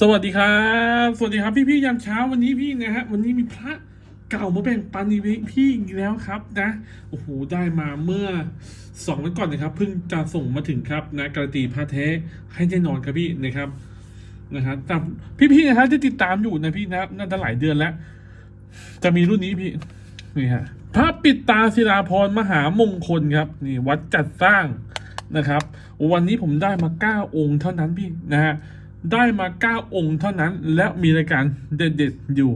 สวัสดีครับ สวัสดีครับพี่พี่ๆยามเช้าวันนี้พี่นะฮะวันนี้มีพระเก่ามาแบ่งปันอีกพี่อีกแล้วครับนะโอ้โหได้มาเมื่อสองวันก่อนนะครับเพิ่งจะส่งมาถึงครับนะการันตีพระแท้ให้แน่นอนครับพี่นะครับนะฮะแต่พี่พี่ๆนะฮะที่ติดตามอยู่นะพี่นะน่าจะหลายเดือนแล้ว จะมีรุ่นนี้พี่นี่ฮะพระปิดตาศิลาพรมหามงคลครับนี่วัดจัดสร้างนะครับ วันนี้ผมได้มาเก้าองค์เท่านั้นพี่นะฮะ ได้มาเก้าองค์เท่านั้น และมีรายการเด็ดๆอยู่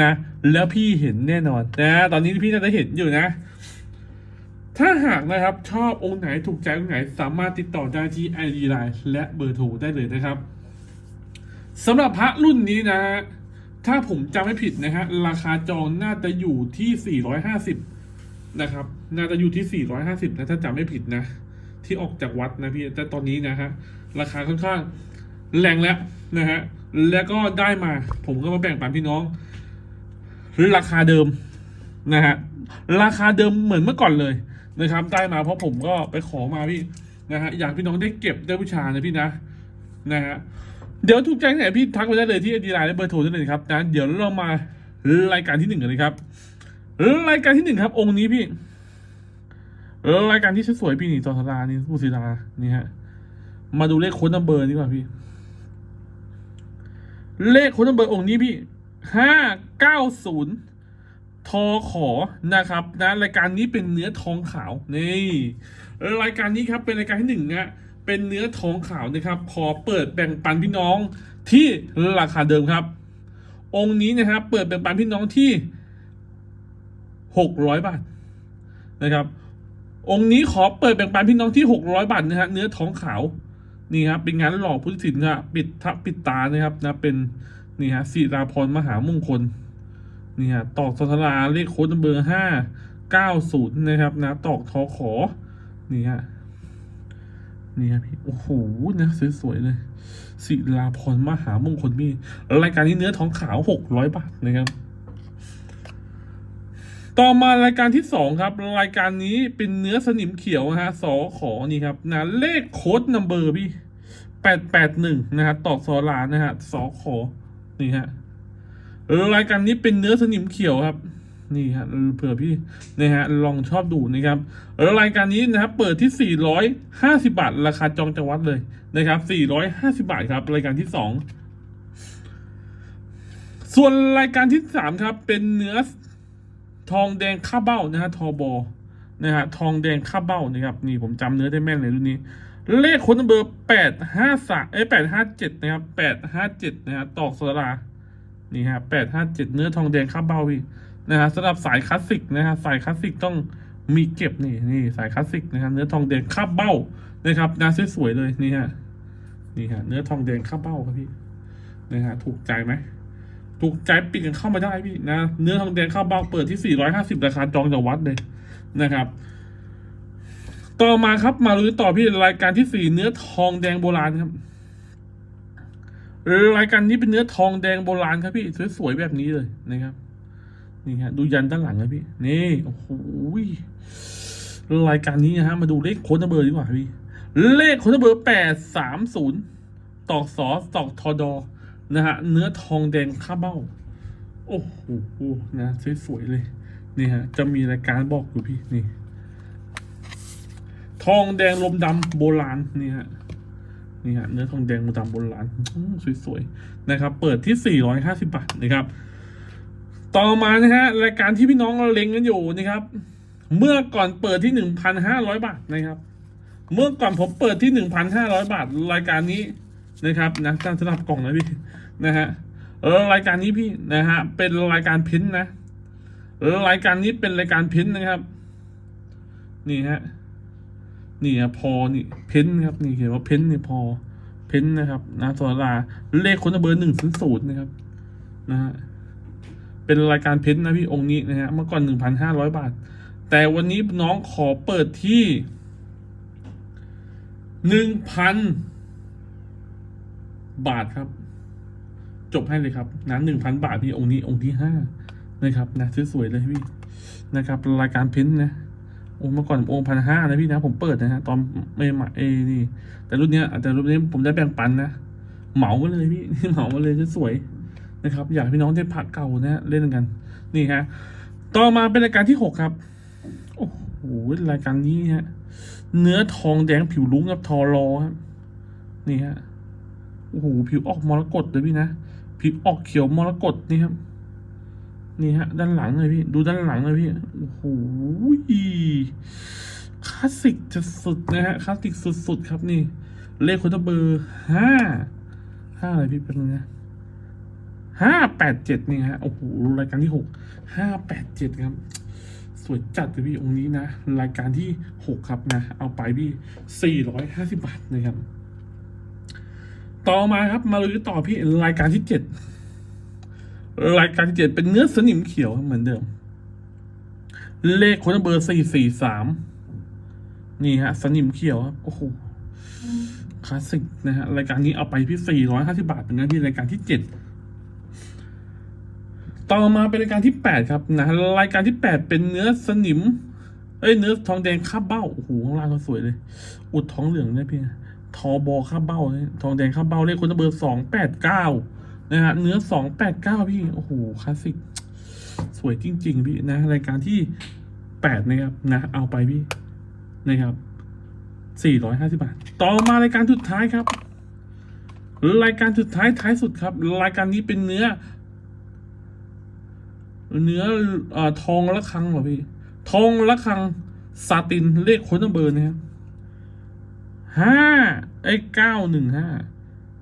นะ แล้วพี่เห็นแน่นอนนะ ตอนนี้พี่น่าจะเห็นอยู่นะ ถ้าหากนะครับ ชอบองค์ไหนถูกใจองค์ไหน สามารถติดต่อได้ที่ ID Line และเบอร์โทรได้เลยนะครับสำหรับพระรุ่นนี้นะฮะถ้าผมจำไม่ผิดนะฮะราคาจองน่าจะอยู่ที่ 450 นะครับ น่าจะอยู่ที่ 450นะถ้าจำไม่ผิดนะ ที่ออกจากวัดนะพี่แต่ตอนนี้นะฮะราคาค่อนข้าง แรงแล้วนะฮะแล้วก็ได้มา ผมก็มาแบ่งปันพี่น้องราคาเดิมนะฮะราคาเดิมเหมือนเมื่อก่อนเลยนะครับได้มาเพราะผมก็ไปขอมาพี่นะฮะอยากพี่น้องได้เก็บได้บูชานะพี่นะนะฮะเดี๋ยวถูกใจไหนพี่ทักไปได้เลยที่ไอดีไลน์และเบอร์โทรได้เลยครับนะเดี๋ยวเรามารายการที่หนึ่งกันเลยครับรายการที่หนึ่งครับ องค์นี้พี่รายการที่สวยพี่นี่จอสลานี่ผู้ศิลานี่ฮะมาดูเลขโค้ดนัมเบอร์ดีกว่าพี่ เลขโค้ดนัมเบอร์องค์นี้พี่ห้าเก้าศูนย์ทอขอนะครับนะรายการนี้เป็นเนื้อทองขาวนี่รายการนี้ครับเป็นรายการที่หนึ่งนะเป็นเนื้อทองขาวนะครับ ขอเปิดแบ่งปันพี่น้องที่ราคาเดิมครับ องค์นี้นะครับเปิดแบ่งปันพี่น้องที่หกร้อยบาทนะครับ องค์นี้ขอเปิดแบ่งปันพี่น้องที่หกร้อยบาทนะฮะเนื้อทองขาว นี่ครับเป็นงานหล่อพุทธศิลป์ครับปิดทับปิดตานะครับนะเป็นนี่ฮะศิราพรมหามงคลนี่ฮะตอกสัทราเลขโค้ดเบอร์ห้าเก้าศูนย์นะครับนะตอกทอขอนี่ฮะนี่ครับพี่โอ้โหนะสวยๆเลยศิลาพรมหามงคลพี่รายการนี้เนื้อทองขาวหกร้อยบาทนะครับ ต่อมารายการที่สองครับ รายการนี้เป็นเนื้อสนิมเขียวนะฮะสอขอนี่ครับนะเลขโค้ดนัมเบอร์พี่แปดแปดหนึ่งนะฮะตอกซอลานนะฮะสอขอนี่ฮะรายการนี้เป็นเนื้อสนิมเขียวครับนี่ฮะเผื่อพี่นะฮะลองชอบดูนะครับรายการนี้นะครับเปิดที่ 450 บาท ราคาจองจังหวัดเลยนะครับ 450 บาทครับ รายการที่ 2 ส่วนรายการที่ 3 ครับ เป็นเนื้อ ทองแดงข้าเบ้านะฮะทอบอนะฮะทองแดงข้าเบ้านะครับนี่ผมจำเนื้อได้แม่นเลยรุ่นนี้ เลขคนเบอร์แปดห้าสามเอ้แปดห้าเจ็ดนะครับแปดห้าเจ็ดนะฮะตอกสลานี่ฮะแปดห้าเจ็ดเนื้อทองแดงข้าเบ้าพี่นะฮะสำหรับสายคลาสสิกนะฮะสายคลาสสิกต้องมีเก็บนี่นี่สายคลาสสิกนะครับเนื้อทองแดงคาเบ้านะครับนะสวยๆเลยนี่ฮะนี่ฮะเนื้อทองแดงคาเบ้าครับพี่นะฮะถูกใจไหม ถูกใจปิดกันเข้ามาได้พี่นะ เนื้อทองแดงคาบเบ้าเปิดที่ 450 ราคาจองจากวัดเลยนะครับ ต่อมาครับมาลุ้นต่อพี่รายการที่สี่เนื้อทองแดงโบราณครับรายการนี้เป็นเนื้อทองแดงโบราณครับพี่สวยๆแบบนี้เลยนะครับนี่ฮะดูยันด้านหลังนะพี่นี่โอ้โหรายการนี้นะฮะมาดูเลขโค้ดเบอร์ดีกว่าพี่ เลขโค้ดเบอร์แปดสามศูนย์ตอกสอตอกทอดอ นะฮะเนื้อทองแดงข้าเบ้า โอ้โหนะสวยๆเลยนี่ฮะจะมีรายการบอกอยู่พี่นี่ ทองแดงลมดำโบราณนี่ฮะนี่ฮะเนื้อทองแดงลมดำโบราณสวยๆนะครับ เปิดที่สี่ร้อยห้าสิบบาทนะครับ ต่อมานะฮะรายการที่พี่น้องเราเล็งกันอยู่นะครับ เมื่อก่อนเปิดที่หนึ่งพันห้าร้อยบาทนะครับ เมื่อก่อนผมเปิดที่หนึ่งพันห้าร้อยบาท รายการนี้ นะครับนะสำหรับกล่องนะพี่นะฮะเออรายการนี้พี่นะฮะเป็นรายการพ้นท์นะเออรายการนี้เป็นรายการพ้นท์นะครับ นี่ฮะนี่ฮะพอนี่พ้นท์ครับนี่เขียนว่าพ้นท์นี่พอพ้นท์นะครับนะตัวลาเลขคนเบอร์หนึ่งศูนย์ศูนย์นะครับนะฮะเป็นรายการเพชรนะพี่องค์นี้นะฮะเมื่อก่อนหนึ่งพันห้าร้อยบาท แต่วันนี้น้องขอเปิดที่หนึ่งพัน บาทครับ จบให้เลยครับนะหนึ่งพันบาทพี่องค์นี้องค์ที่ห้านะครับนะสวยๆเลยพี่นะครับ รายการเพ้นท์นะโอ้เมื่อก่อนองค์พันห้านะพี่นะ ผมเปิดนะฮะตอนไม่มาเอนี่ แต่รุ่นเนี้ยแต่รุ่นนี้ผมได้แบ่งปันนะเหมามาเลยพี่เหมามาเลยสวยๆนะครับ อยากพี่น้องได้ผักเก่านะฮะเล่นกัน นี่ฮะ ต่อมาเป็นรายการที่หกครับโอ้โหรายการนี้ฮะ เนื้อทองแดงผิวลุ้งกับทอรอครับนี่ฮะ โอ้โหผิวออกมรกตเลยพี่นะผิวออกเขียวมรกตนี่ครับนี่ฮะ ด้านหลังเลยพี่ ดูด้านหลังเลยพี่โอ้โหคลาสสิกจะสุดนะฮะคลาสสิกสุดๆครับนี่ เลขคนเบอร์ห้าห้าอะไรพี่เป็นไงห้าแปดเจ็ดนี่ฮะโอ้โหรายการที่หกห้าแปดเจ็ดครับ สวยจัดเลยพี่องค์นี้นะ รายการที่หกครับนะ เอาไปพี่สี่ร้อยห้าสิบาทนะครับ ต่อมาครับมาเลยต่อพี่รายการที่เจ็ดรายการที่เจ็ดเป็นเนื้อสนิมเขียวเหมือนเดิม เลขคนเบอร์สี่สี่สามนี่ฮะ สนิมเขียวครับโอ้โหคลาสสิกนะฮะรายการนี้เอาไปพี่สี่ร้อยห้าสิบาทเป็นเนะพี่รายการที่เจ็ดต่อมาเป็นรายการที่แปดครับนะรายการที่แปดเป็นเนื้อสนิม เอ้ยเนื้อทองแดงคาบเบ้าโอ้โหข้างล่างก็สวยเลย อุดท้องเหลืองเนี่ยพี่ ทอบอคาเบ้า ทองแดงคาเบ้าเลขคนเบอร์สองแปดเก้านะฮะเนื้อสองแปดเก้าพี่ โอ้โหคลาสสิก สวยจริง ๆ พี่นะ รายการที่แปดนะครับนะ เอาไปพี่นะครับสี่ร้อยห้าสิบาท ต่อมารายการสุดท้ายครับ รายการสุดท้ายท้ายสุดครับ รายการนี้เป็นเนื้อ เนื้ออทองละครังเหรอพี่ ทองละครังซาตินเลขคนเบอร์นะครับ ห้าไอ้เก้าหนึ่งห้า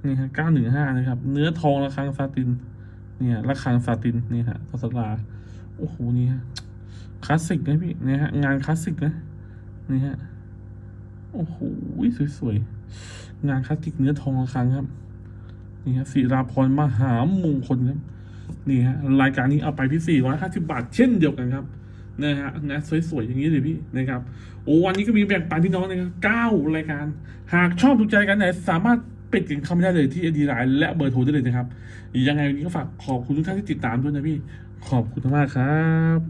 นี่ฮะเก้าหนึ่งห้านะครับ เนื้อทองละคังซาติน เนี่ยละคังซาตินนี่ฮะทศลาโอ้โหนี่ฮะคลาสสิกนะพี่เนี่ยฮะงานคลาสสิกนะนี่ฮะโอ้โหสวยๆงานคลาสสิกเนื้อทองละคังครับนี่ฮะศิราพรมหามงคลครับนี่ฮะรายการนี้เอาไปพี่สี่ร้อยห้าสิบาทเช่นเดียวกันครับ นะฮะนะสวยๆอย่างนี้เลยพี่นะครับโอ้วันนี้ก็มีแบ่งปันพี่น้องนะครับเก้ารายการ หากชอบถูกใจกันไหนสามารถปิดกันเข้าไม่ได้เลยที่อดีไลน์และเบอร์โทรได้เลยนะครับยังไงวันนี้ก็ฝากขอบคุณทุกท่านที่ติดตามด้วยนะพี่ ขอบคุณมากครับ